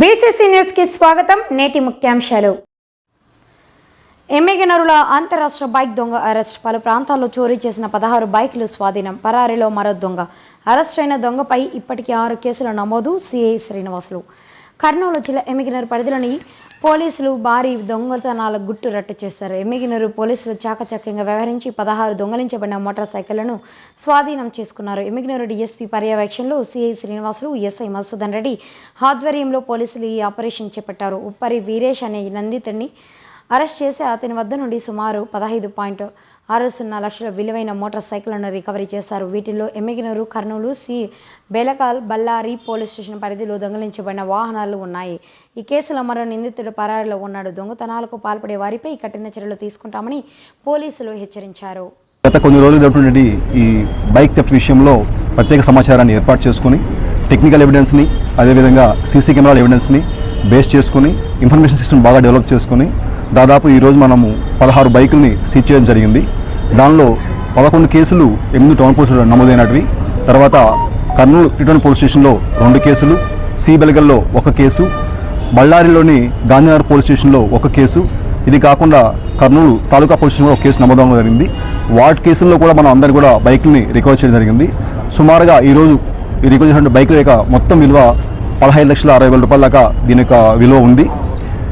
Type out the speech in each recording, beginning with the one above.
BCC న్యూస్కి స్వాగతం. నేటి ముఖ్యాంశాలు. ఎమ్మెగనరుల అంతరాష్ట్ర బైక్ దొంగ అరెస్ట్. పలు ప్రాంతాల్లో చోరీ చేసిన పదహారు బైకులు స్వాధీనం. పరారీలో మరో దొంగ. అరెస్ట్ అయిన దొంగపై ఇప్పటికీ ఆరు కేసుల నమోదు. సిఐ శ్రీనివాసులు. కర్నూలు జిల్లా ఎమ్మిగినరు పరిధిలోని పోలీసులు భారీ దొంగతనాల గుట్టు రట్టు చేశారు. ఎమ్మిగినరు పోలీసులు చాకచక్యంగా వ్యవహరించి పదహారు దొంగలించబడిన మోటార్ సైకిళ్ళను స్వాధీనం చేసుకున్నారు. ఎమ్మిగినరు డీఎస్పీ పర్యవేక్షణలో సిఐ శ్రీనివాసులు ఎస్ఐ మధుసూదన్ రెడ్డి ఆధ్వర్యంలో పోలీసులు ఈ ఆపరేషన్ చేపట్టారు. ఉప్పరి వీరేష్ అనే నందితుడిని అరెస్ట్ చేసి అతని వద్ద నుండి సుమారు పదహైదు పాయింట్ ఆరు సున్నా లక్షల విలువైన మోటార్ సైకిళ్ళను రికవరీ చేశారు. వీటిలో Emmiganur Kurnool C. Belagal Ballari police station పరిధిలో దొంగిలించబడిన వాహనాలు ఉన్నాయి. ఈ కేసులో మరో నిందితుడు పరారిలో ఉన్నాడు. దొంగతనాలకు పాల్పడే వారిపై కఠిన చర్యలు తీసుకుంటామని పోలీసులు హెచ్చరించారు. గత కొన్ని రోజులు జరుగుతున్నటువంటి ఈ బైక్ థెఫ్ట్ విషయంలో ప్రత్యేక సమాచారాన్ని ఏర్పాటు చేసుకుని టెక్నికల్ ఎవిడెన్స్ని అదేవిధంగా సీసీ కెమెరాల ఎవిడెన్స్ని బేస్ చేసుకుని ఇన్ఫర్మేషన్ సిస్టమ్ బాగా డెవలప్ చేసుకుని దాదాపు ఈరోజు మనము పదహారు బైకుల్ని సీజ్ చేయడం జరిగింది. దానిలో పదకొండు కేసులు ఎనిమిది టౌన్ పోలీసులు నమోదైనటివి. తర్వాత కర్నూలు రిటర్న్ పోలీస్ స్టేషన్లో రెండు కేసులు సిబెలగల్లో ఒక కేసు బళ్ళారిలోని గాంధీనగర్ పోలీస్ స్టేషన్లో ఒక కేసు. ఇది కాకుండా కర్నూలు తాలూకా పోలీస్ స్టేషన్లో ఒక కేసు నమోదవడం జరిగింది. వాటి కేసుల్లో కూడా మనం అందరు కూడా బైక్ని రికవర్ చేయడం జరిగింది. సుమారుగా ఈరోజు ఈ రికవర్ చేసిన బైకుల యొక్క మొత్తం విలువ పదహైదు లక్షల అరవై వేల రూపాయల దాకా దీని యొక్క విలువ ఉంది.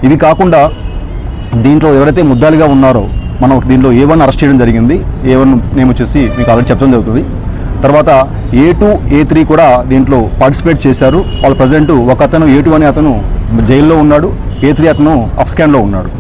ఇవి కాకుండా దీంట్లో ఎవరైతే ముద్దాలుగా ఉన్నారో మనం దీంట్లో ఏ వన్ అరెస్ట్ చేయడం జరిగింది ఏ వన్ నేమ్ వచ్చేసి మీకు ఆల్రెడీ చెప్పడం జరుగుతుంది. తర్వాత ఏ టూ ఏ త్రీ కూడా దీంట్లో పార్టిసిపేట్ చేశారు. వాళ్ళు ప్రజెంట్ ఒక అతను ఏ టూ అనే అతను జైల్లో ఉన్నాడు ఏ త్రీ అతను అప్స్కాన్లో ఉన్నాడు.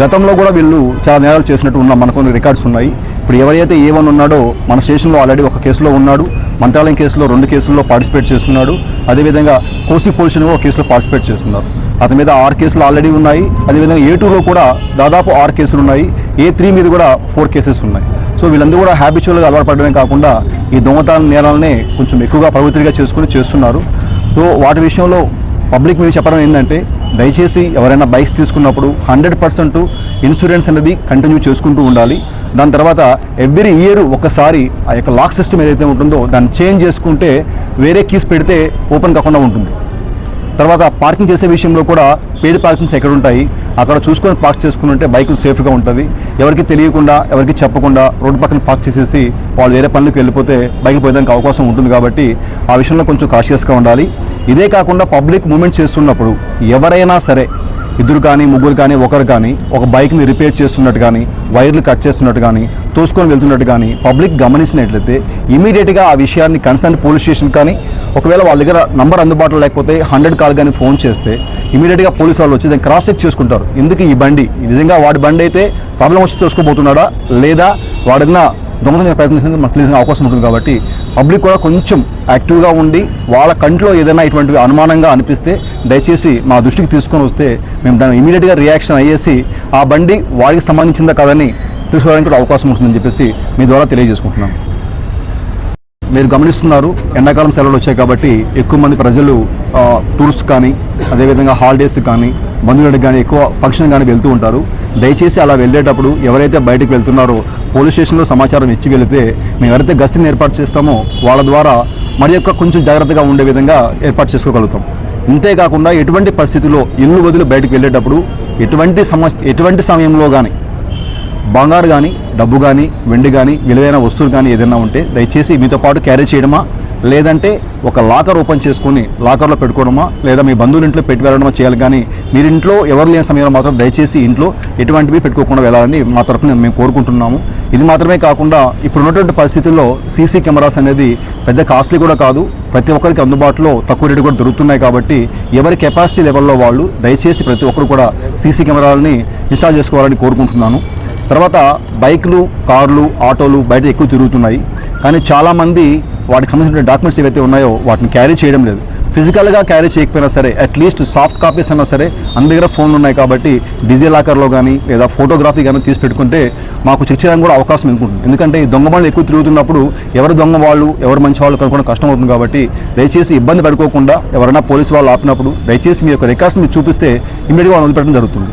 గతంలో కూడా వీళ్ళు చాలా నేరాలు చేసినట్టు ఉన్న మనకు కొన్ని రికార్డ్స్ ఉన్నాయి. ఇప్పుడు ఎవరైతే ఏవన్ ఉన్నాడో మన స్టేషన్లో ఆల్రెడీ ఒక కేసులో ఉన్నాడు మంత్రాలయం కేసులో రెండు కేసుల్లో పార్టిసిపేట్ చేస్తున్నాడు అదేవిధంగా కోసి పోలీసులు ఒక కేసులో పార్టిసిపేట్ చేస్తున్నారు. అతని మీద ఆరు కేసులు ఆల్రెడీ ఉన్నాయి అదేవిధంగా ఏ టూలో కూడా దాదాపు ఆరు కేసులు ఉన్నాయి ఏ త్రీ మీద కూడా ఫోర్ కేసెస్ ఉన్నాయి. సో వీళ్ళందరూ కూడా హ్యాబిచువల్గా అలవాటు పడడమే కాకుండా ఈ దొంగతన నేరాలనే కొంచెం ఎక్కువగా ప్రవృత్తిగా చేసుకుని చేస్తున్నారు. సో వాటి విషయంలో పబ్లిక్ మీద చెప్పడం ఏంటంటే దయచేసి ఎవరైనా బైక్స్ తీసుకున్నప్పుడు హండ్రెడ్ పర్సెంట్ ఇన్సూరెన్స్ అనేది కంటిన్యూ చేసుకుంటూ ఉండాలి. దాని తర్వాత ఎవ్రీ ఇయర్ ఒకసారి ఆ యొక్క లాక్ సిస్టమ్ ఏదైతే ఉంటుందో దాన్ని చేంజ్ చేసుకుంటే వేరే కీస్ పెడితే ఓపెన్ కాకుండా ఉంటుంది. తర్వాత పార్కింగ్ చేసే విషయంలో కూడా పేడ్ పార్కింగ్స్ ఎక్కడ ఉంటాయి అక్కడ చూసుకొని పార్క్ చేసుకుని ఉంటే బైక్ సేఫ్గా ఉంటుంది. ఎవరికి తెలియకుండా ఎవరికి చెప్పకుండా రోడ్డు పక్కన పార్క్ చేసేసి వాళ్ళు వేరే పనులకు వెళ్ళిపోతే బైక్ పోయేదానికి అవకాశం ఉంటుంది కాబట్టి ఆ విషయంలో కొంచెం కాషియస్గా ఉండాలి. ఇదే కాకుండా పబ్లిక్ మూమెంట్ చేస్తున్నప్పుడు ఎవరైనా సరే ఇద్దరు కానీ ముగ్గురు కానీ ఒకరు కానీ ఒక బైక్ని రిపేర్ చేస్తున్నట్టు కానీ వైర్లు కట్ చేస్తున్నట్టు కానీ తోసుకొని వెళ్తున్నట్టు కానీ పబ్లిక్ గమనించినట్లయితే ఇమీడియట్గా ఆ విషయాన్ని కన్సర్న్ పోలీస్ స్టేషన్ కానీ ఒకవేళ వాళ్ళ దగ్గర నంబర్ అందుబాటులో లేకపోతే హండ్రెడ్ కాల్ కానీ ఫోన్ చేస్తే ఇమీడియట్గా పోలీసు వాళ్ళు వచ్చి దాన్ని క్రాస్ చెక్ చేసుకుంటారు. ఎందుకు ఈ బండి? నిజంగా వాడి బండి అయితే ప్రాబ్లం వచ్చి తోసుకోబోతున్నాడా లేదా వాడిన దొంగతనం ప్రయత్నించినందుకు మనకు తెలిసిన అవకాశం ఉంటుంది కాబట్టి పబ్లిక్ కూడా కొంచెం యాక్టివ్గా ఉండి వాళ్ళ కంట్లో ఏదైనా ఇటువంటి అనుమానంగా అనిపిస్తే దయచేసి మా దృష్టికి తీసుకొని వస్తే మేము దాన్ని ఇమీడియట్గా రియాక్షన్ అయ్యేసి ఆ బండి వాడికి సంబంధించిందా కదని తీసుకోవడానికి కూడా అవకాశం ఉంటుందని చెప్పేసి మీ ద్వారా తెలియజేసుకుంటున్నాం. మీరు గమనిస్తున్నారు ఎండాకాలం సెలవులు వచ్చాయి కాబట్టి ఎక్కువ మంది ప్రజలు టూర్స్ కానీ అదేవిధంగా హాలిడేస్ కానీ బంధువులకు కానీ ఎక్కువ ఫంక్షన్ కానీ వెళ్తూ ఉంటారు. దయచేసి అలా వెళ్ళేటప్పుడు ఎవరైతే బయటకు వెళ్తున్నారో పోలీస్ స్టేషన్లో సమాచారం ఇచ్చి వెళితే మేము ఎవరైతే గస్తీని ఏర్పాటు చేస్తామో వాళ్ళ ద్వారా మరి యొక్క కొంచెం జాగ్రత్తగా ఉండే విధంగా ఏర్పాటు చేసుకోగలుగుతాం. ఇంతేకాకుండా ఎటువంటి పరిస్థితిలో ఇల్లు వదిలి బయటకు వెళ్ళేటప్పుడు ఎటువంటి సమస్య ఎటువంటి సమయంలో కానీ బంగారు కానీ డబ్బు కానీ వెండి కానీ విలువైన వస్తువులు కానీ ఏదైనా ఉంటే దయచేసి మీతో పాటు క్యారీ చేయడమా? లేదంటే ఒక లాకర్ ఓపెన్ చేసుకొని లాకర్లో పెట్టుకోవడమా? లేదా మీ బంధువుల ఇంట్లో పెట్టి వెళ్ళడమా చేయాలి కానీ మీరు ఇంట్లో ఎవరు లేని సమయంలో మాత్రం దయచేసి ఇంట్లో ఎటువంటివి పెట్టుకోకుండా వెళ్ళాలని మా తరఫున మేము కోరుకుంటున్నాము. ఇది మాత్రమే కాకుండా ఇప్పుడు ఉన్నటువంటి పరిస్థితుల్లో సీసీ కెమెరాస్ అనేది పెద్ద కాస్ట్లీ కూడా కాదు. ప్రతి ఒక్కరికి అందుబాటులో తక్కువ రేటు కూడా దొరుకుతున్నాయి కాబట్టి ఎవరి కెపాసిటీ లెవెల్లో వాళ్ళు దయచేసి ప్రతి ఒక్కరు కూడా సీసీ కెమెరాలని ఇన్స్టాల్ చేసుకోవాలని కోరుకుంటున్నాను. తర్వాత బైక్లు కార్లు ఆటోలు బయట ఎక్కువ తిరుగుతున్నాయి. కానీ చాలామంది వాటికి సంబంధించిన డాక్యుమెంట్స్ ఏవైతే ఉన్నాయో వాటిని క్యారీ చేయడం లేదు. ఫిజికల్గా క్యారీ చేయకపోయినా సరే అట్లీస్ట్ సాఫ్ట్ కాపీస్ అయినా సరే మన దగ్గర ఫోన్లు ఉన్నాయి కాబట్టి డిజీ లాకర్లో కానీ లేదా ఫోటోగ్రఫీ కానీ తీసి పెట్టుకుంటే మాకు చెక్ చేయడానికి కూడా అవకాశం ఉంటుంది. ఎందుకంటే ఈ దొంగ బండ్లు ఎక్కువ తిరుగుతున్నప్పుడు ఎవరు దొంగ వాళ్ళు ఎవరు మంచి వాళ్ళు కనుక్కోవడం కష్టం అవుతుంది కాబట్టి దయచేసి ఇబ్బంది పడుకోకుండా ఎవరైనా పోలీసు వాళ్ళు ఆపినప్పుడు దయచేసి మీ యొక్క రికార్డ్స్ మీరు చూపిస్తే ఇమీడియట్గా వదిలిపెట్టడం జరుగుతుంది.